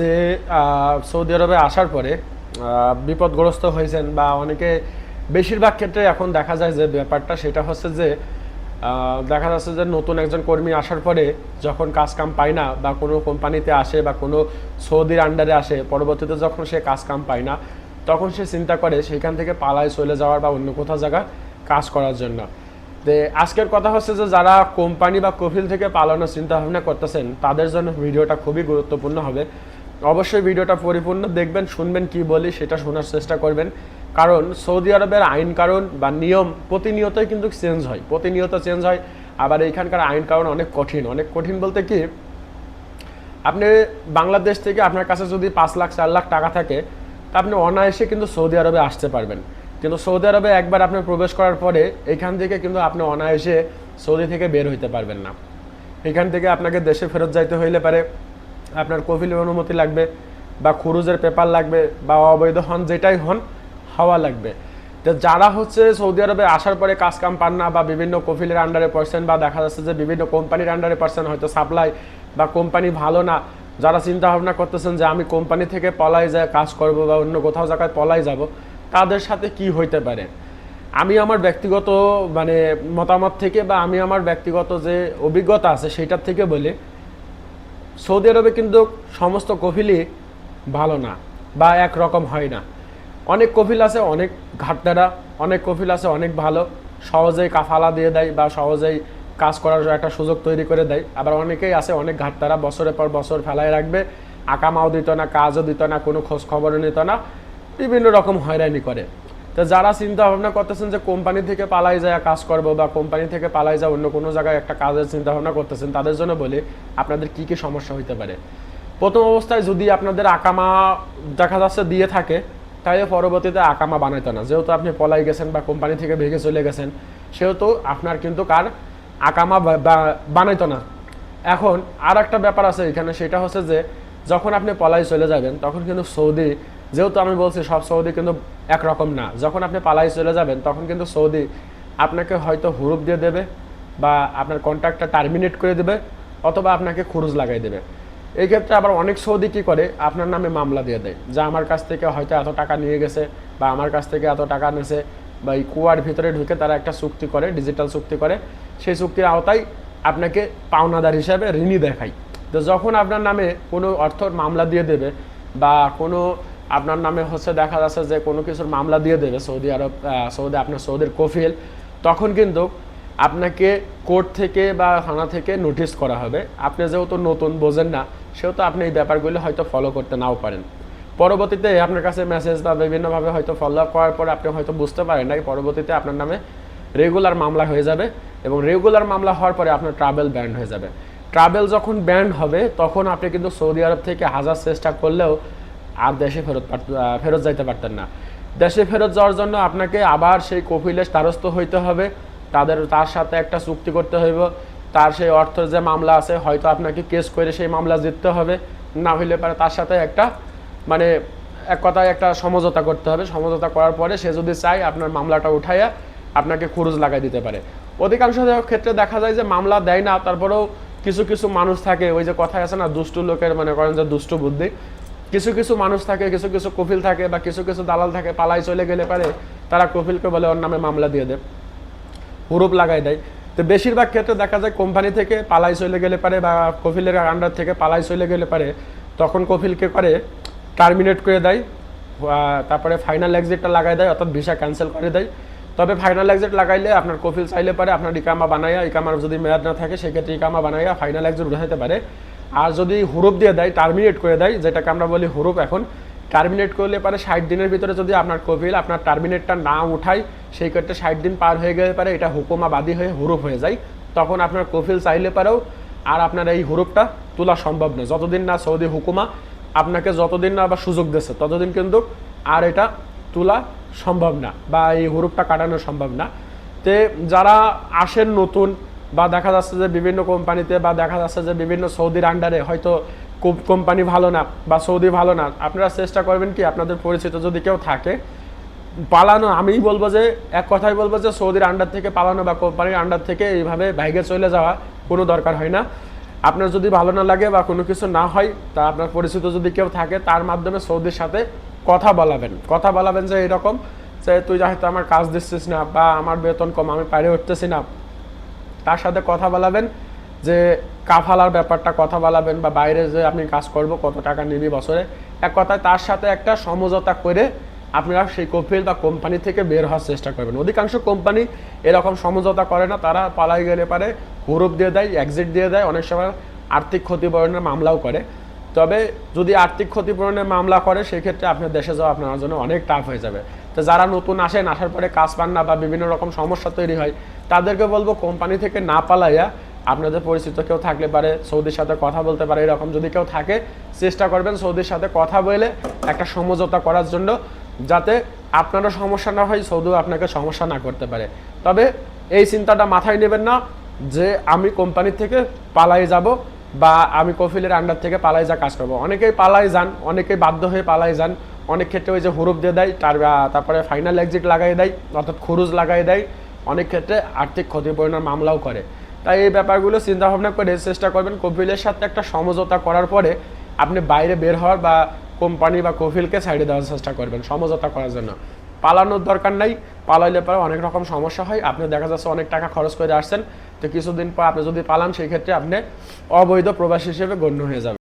যে সৌদি আরবে আসার পরে বিপদগ্রস্ত হয়েছেন বা অনেকে বেশিরভাগ ক্ষেত্রে এখন দেখা যায় যে ব্যাপারটা সেটা হচ্ছে যে দেখা যাচ্ছে যে নতুন একজন কর্মী আসার পরে যখন কাজ কাম পায় না বা কোনো কোম্পানিতে আসে বা কোনো সৌদির আন্ডারে আসে, পরবর্তীতে যখন সে কাজ কাম পায় না, তখন সে চিন্তা করে সেখান থেকে পালায় চলে যাওয়ার বা অন্য কোথাও জায়গায় কাজ করার জন্য। যে আজকের কথা হচ্ছে যে যারা কোম্পানি বা কফিল থেকে পালানোর চিন্তা ভাবনা করতেছেন, তাদের জন্য ভিডিওটা খুবই গুরুত্বপূর্ণ হবে। অবশ্যই ভিডিওটা পরিপূর্ণ দেখবেন, শুনবেন কি বলি, সেটা শোনার চেষ্টা করবেন। কারণ সৌদি আরবের আইন কারণ বা নিয়ম প্রতিনিয়তই কিন্তু চেঞ্জ হয়, প্রতিনিয়ত চেঞ্জ হয়। আবার এইখানকার আইন কারণ অনেক কঠিন। অনেক কঠিন বলতে কি, আপনি বাংলাদেশ থেকে আপনার কাছে যদি পাঁচ লাখ, চার লাখ টাকা থাকে, তা আপনি অনায়াসে কিন্তু সৌদি আরবে আসতে পারবেন। কিন্তু সৌদি আরবে একবার আপনি প্রবেশ করার পরে এখান থেকে কিন্তু আপনি অনায়াসে সৌদি থেকে বের হইতে পারবেন না। এখান থেকে আপনাকে দেশে ফেরত যাইতে হইলে পারে। আপনার কফিলের অনুমতি লাগবে বা খুরুজের পেপার লাগবে বা অবৈধ হন, যেটাই হন, হওয়া লাগবে। তো যারা হচ্ছে সৌদি আরবে আসার পরে কাজ কাম পান না বা বিভিন্ন কফিলের আন্ডারে পার্সেন বা দেখা যাচ্ছে যে বিভিন্ন কোম্পানির আন্ডারে পার্সেন হয়তো সাপ্লাই বা কোম্পানি ভালো না, যারা চিন্তা ভাবনা করতেছেন যে আমি কোম্পানি থেকে পলাই যায় কাজ করব বা অন্য কোথাও জায়গায় পলাই যাব, তাদের সাথে কি হইতে পারে? আমি আমার ব্যক্তিগত মানে মতামত থেকে বা আমি আমার ব্যক্তিগত যে অভিজ্ঞতা আছে সেটার থেকে বলি সৌদি আরবে কিন্তু সমস্ত কফিলই ভালো না বা একরকম হয় না। অনেক কফিল আছে, অনেক ঘাটতারা, অনেক কফিল আছে, অনেক ভালো। সহজেই কাফালা দিয়ে দেয় বা সহজেই কাজ করার একটা সুযোগ তৈরি করে দেয়। আবার অনেকেই আছে, অনেক ঘাটতারা বছরের পর বছর ফেলায় রাখবে, আকামাও দিত না, কাজও দিত না, কোনো খোঁজ খবরও নিত না। বিভিন্ন রকম হয়রানি করে। তো যারা চিন্তা ভাবনা করতেছেন যে কোম্পানি থেকে পালাই যায় কাজ করব বা কোম্পানি থেকে পালাই যায় অন্য কোনো জায়গায় একটা কাজের চিন্তা ভাবনা করতেছেন, তাদের জন্য বলি আপনাদের কি কি সমস্যা হইতে পারে? প্রথম অবস্থায় যদি আপনাদের আকামা দেখা যাচ্ছে দিয়ে থাকে, তাহলে পরবর্তীতে আকামা বানাইতো না। যেহেতু আপনি পলাই গেছেন বা কোম্পানি থেকে ভেঙে চলে গেছেন, সেহেতু আপনার কিন্তু কার আকামা বানাইতো না। এখন আর একটা ব্যাপার আছে এখানে, সেটা হচ্ছে যে যখন আপনি পলাই চলে যাবেন, তখন কিন্তু সৌদি যেহেতু আমি বলছি সব সৌদি কিন্তু একরকম না, যখন আপনি পালাই চলে যাবেন, তখন কিন্তু সৌদি আপনাকে হয়তো হুরুপ দিয়ে দেবে বা আপনার কন্ট্রাক্টটা টার্মিনেট করে দেবে অথবা আপনাকে খুরুজ লাগাই দেবে। এই ক্ষেত্রে আবার অনেক সৌদি কী করে, আপনার নামে মামলা দিয়ে দেয় যা আমার কাছ থেকে হয়তো এত টাকা নিয়ে গেছে বা আমার কাছ থেকে এত টাকা নিয়েছে বা এই কুয়ার ভিতরে ঢুকে তারা একটা চুক্তি করে ডিজিটাল চুক্তি করে। সেই চুক্তির আওতায় আপনাকে পাওনাদার হিসাবে ঋণী দেখায়। তো যখন আপনার নামে কোনো অর্থ মামলা দিয়ে দেবে বা কোনো আপনার নামে হচ্ছে দেখা যাচ্ছে যে কোনো কিছুর মামলা দিয়ে দেবে সৌদি আরব সৌদি, আপনার সৌদির কফিল। তখন কিন্তু আপনাকে কোর্ট থেকে বা থানা থেকে নোটিশ করা হবে। আপনি যেহেতু নতুন বোঝেন না, সেহেতু আপনি এই ব্যাপারগুলো হয়তো ফলো করতে নাও পারেন। পরবর্তীতে আপনার কাছে মেসেজ বা বিভিন্নভাবে হয়তো ফলো আপ করার পর আপনি হয়তো বুঝতে পারেন না পরবর্তীতে আপনার নামে রেগুলার মামলা হয়ে যাবে এবং রেগুলার মামলা হওয়ার পরে আপনার ট্রাভেল ব্যান্ড হয়ে যাবে। ট্রাভেল যখন ব্যান্ড হবে, তখন আপনি কিন্তু সৌদি আরব থেকে হাজার চেষ্টা করলেও আর দেশে ফেরত ফেরত যাইতে পারতেন না। দেশে ফেরত যাওয়ার জন্য আপনাকে আবার সেই কপিলের দ্বারস্থ হইতে হবে। তাদের, তার সাথে একটা চুক্তি করতে হইব। তার সেই অর্থের যে মামলা আছে, হয়তো আপনাকে কেস করে সেই মামলা জিততে হবে। না হইলে পারে তার সাথে একটা মানে এক কথায় একটা সমঝোতা করতে হবে। সমঝোতা করার পরে সে যদি চায় আপনার মামলাটা উঠাইয়া আপনাকে খুরুজ লাগাই দিতে পারে। অধিকাংশ ক্ষেত্রে দেখা যায় যে মামলা দেয় না, তারপরেও কিছু কিছু মানুষ থাকে। ওই যে কথায় আছে না, দুষ্টু লোকের মনে করেন যে দুষ্টু বুদ্ধি। কিছু কিছু মানুষ থাকে, কিছু কিছু কফিল থাকে বা কিছু কিছু দালাল থাকে, পালাই চলে গেলে পারে, তারা কফিলকে বলে ওর নামে মামলা দিয়ে দেয়, হুরুপ লাগাই দেয়। তো বেশিরভাগ ক্ষেত্রে দেখা যায় কোম্পানি থেকে পালাই চলে গেলে পারে বা কফিলের আন্ডার থেকে পালাই চলে গেলে পারে, তখন কফিলকে করে টার্মিনেট করে দেয় তারপরে ফাইনাল এক্সিটটা লাগাই দেয়, অর্থাৎ ভিসা ক্যান্সেল করে দেয়। তবে ফাইনাল এক্সিট লাগাইলে আপনার কফিল চাইলে পারে, আপনার ইকামা বানাইয়া ইকামার যদি মেয়াদ না থাকে, সেক্ষেত্রে ইকামা বানাইয়া ফাইনাল এক্সিট উঠাইতে পারে। আর যদি হুরুপ দিয়ে দেয় টার্মিনেট করে দেয়, যেটাকে আমরা বলি হুরুপ এখন টার্মিনেট করলে পারে ষাট দিনের ভিতরে যদি আপনার কপিল আপনার টার্মিনেটটা না উঠায়, সেই ক্ষেত্রে ষাট দিন পার হয়ে গেলে পারে এটা হুকুমা বাদী হয়ে হুরুপ হয়ে যায়। তখন আপনার কফিল চাইলে পারেও আর আপনার এই হুরুপটা তোলা সম্ভব নয়। যতদিন না সৌদি হুকুমা আপনাকে যতদিন না আবার সুযোগ দিচ্ছে ততদিন কিন্তু আর এটা তোলা সম্ভব না বা এই হুরুপটা কাটানো সম্ভব না। তে যারা আসেন নতুন বা দেখা যাচ্ছে যে বিভিন্ন কোম্পানিতে বা দেখা যাচ্ছে যে বিভিন্ন সৌদির আন্ডারে হয়তো কোম- কোম্পানি ভালো না বা সৌদি ভালো না, আপনারা চেষ্টা করবেন কি আপনাদের পরিচিত যদি কেউ থাকে, পালানো আমি বলব যে, এক কথাই বলব যে সৌদির আন্ডার থেকে পালানো বা কোম্পানির আন্ডার থেকে এইভাবে বাইকে চলে যাওয়া কোনো দরকার হয় না। আপনার যদি ভালো না লাগে বা কোনো কিছু না হয়, তা আপনার পরিচিত যদি কেউ থাকে, তার মাধ্যমে সৌদির সাথে কথা বলাবেন। কথা বলাবেন যে এরকম, যে তুই হয়তো আমার কাজ দিচ্ছিস না বা আমার বেতন কম, আমি পারে উঠতেছি না। তার সাথে কথা বলাবেন, যে কাফালার ব্যাপারটা কথা বলাবেন বা বাইরে যে আপনি কাজ করব, কত টাকা নিবি বছরে। এক কথায় তার সাথে একটা সমঝোতা করে আপনারা সেই কফিল বা কোম্পানি থেকে বের হওয়ার চেষ্টা করবেন। অধিকাংশ কোম্পানি এরকম সমঝোতা করে না, তারা পালাই গেলে পারে, হুরুপ দিয়ে দেয় এক্সিট দিয়ে দেয়, অনেক সময় আর্থিক ক্ষতিপূরণের মামলাও করে। তবে যদি আর্থিক ক্ষতিপূরণের মামলা করে, সেক্ষেত্রে আপনার দেশে যাওয়া আপনার জন্য অনেক টাফ হয়ে যাবে। তো যারা নতুন আসেন, আসার পরে কাজ পান না বা বিভিন্ন রকম সমস্যা তৈরি হয়, তাদেরকে বলব কোম্পানি থেকে না পালাইয়া আপনাদের পরিচিত কেউ থাকলে পারে, সৌদির সাথে কথা বলতে পারে, এরকম যদি কেউ থাকে, চেষ্টা করবেন সৌদির সাথে কথা বলে একটা সমঝোতা করার জন্য, যাতে আপনারও সমস্যা না হয়, সৌদিও আপনাকে সমস্যা না করতে পারে। তবে এই চিন্তাটা মাথায় নেবেন না যে আমি কোম্পানি থেকে পালাই যাব বা আমি কফিলের আন্ডার থেকে পালাই যা কাজ করব। অনেকেই পালাই যান, অনেকেই বাধ্য হয়ে পালাই যান। অনেক ক্ষেত্রে ওই যে হুরুপ দিয়ে দেয়, তার তারপরে ফাইনাল এক্সিট লাগাই দেয়, অর্থাৎ খরুজ লাগাই দেয়। অনেক ক্ষেত্রে আর্থিক ক্ষতিপূরণের মামলাও করে। তাই এই ব্যাপারগুলো চিন্তা ভাবনা করে চেষ্টা করবেন কফিলের সাথে একটা সমঝোতা করার পরে আপনি বাইরে বের হওয়ার বা কোম্পানি বা কফিলকে সাইডে দেওয়ার চেষ্টা করবেন সমঝোতা করার জন্য। পালানোর দরকার নাই পালাইলে পরে অনেক রকম সমস্যা হয়। আপনি দেখা যাচ্ছে অনেক টাকা খরচ করে আসছেন। তো কিছুদিন পর আপনি যদি পালান, সেই ক্ষেত্রে আপনি অবৈধ প্রবাসী হিসেবে গণ্য হয়ে যাবেন।